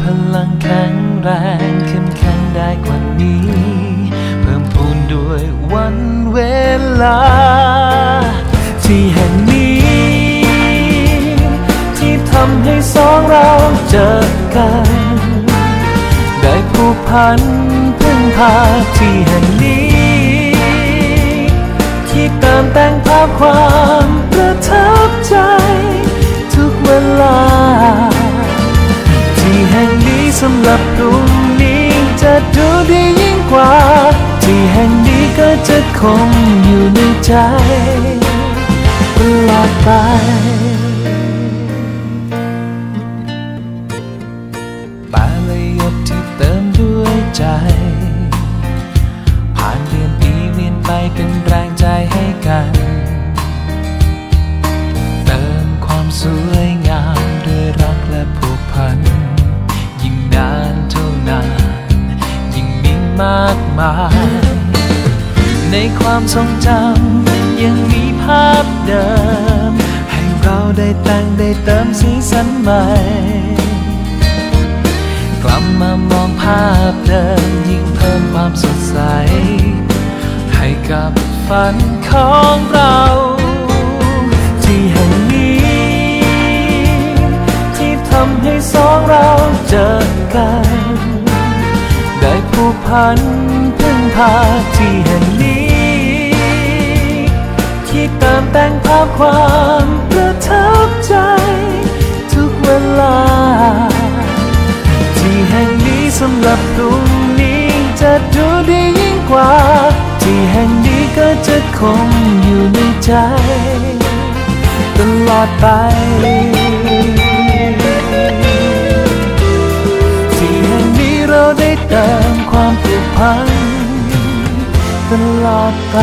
พลังแข็งแรงเข้มแข็งได้กว่านี้ เพิ่มพูนด้วยวันเวลา ที่แห่งนี้ ที่ทำให้สองเราเจอกัน ได้ผูกพันพึ่งพาที่แห่งนี้ ที่เติมแต่งภาพความ สำหรับพรุ่งนี้จะดูดียิ่งกว่า ที่แห่งนี้ก็จะคงอยู่ในใจตลอดไปปาเลยหยดที่เติมด้วยใจ ผ่านเดือนปีเวียนไปเป็นแรงใจให้กัน ในความทรงจำยังมีภาพเดิม ให้เราได้แต่งได้เติมสีสันใหม่ กลับมามองภาพเดิมยิ่งเพิ่มความสดใส ให้กับฝันของเราที่แห่งนี้ ที่ทำให้สองเราเจอกัน ได้ผูกพันพึ่งพาที่แห่งนี้ ที่เติมแต่งภาพความประทับใจ ทุกเวลา ที่แห่งนี้สำหรับพรุ่งนี้จะดูดียิ่งกว่า ที่แห่งนี้ก็จะคงอยู่ในใจ ตลอดไปที่แห่งนี้เราได้เติมความผูกพันตลอดไป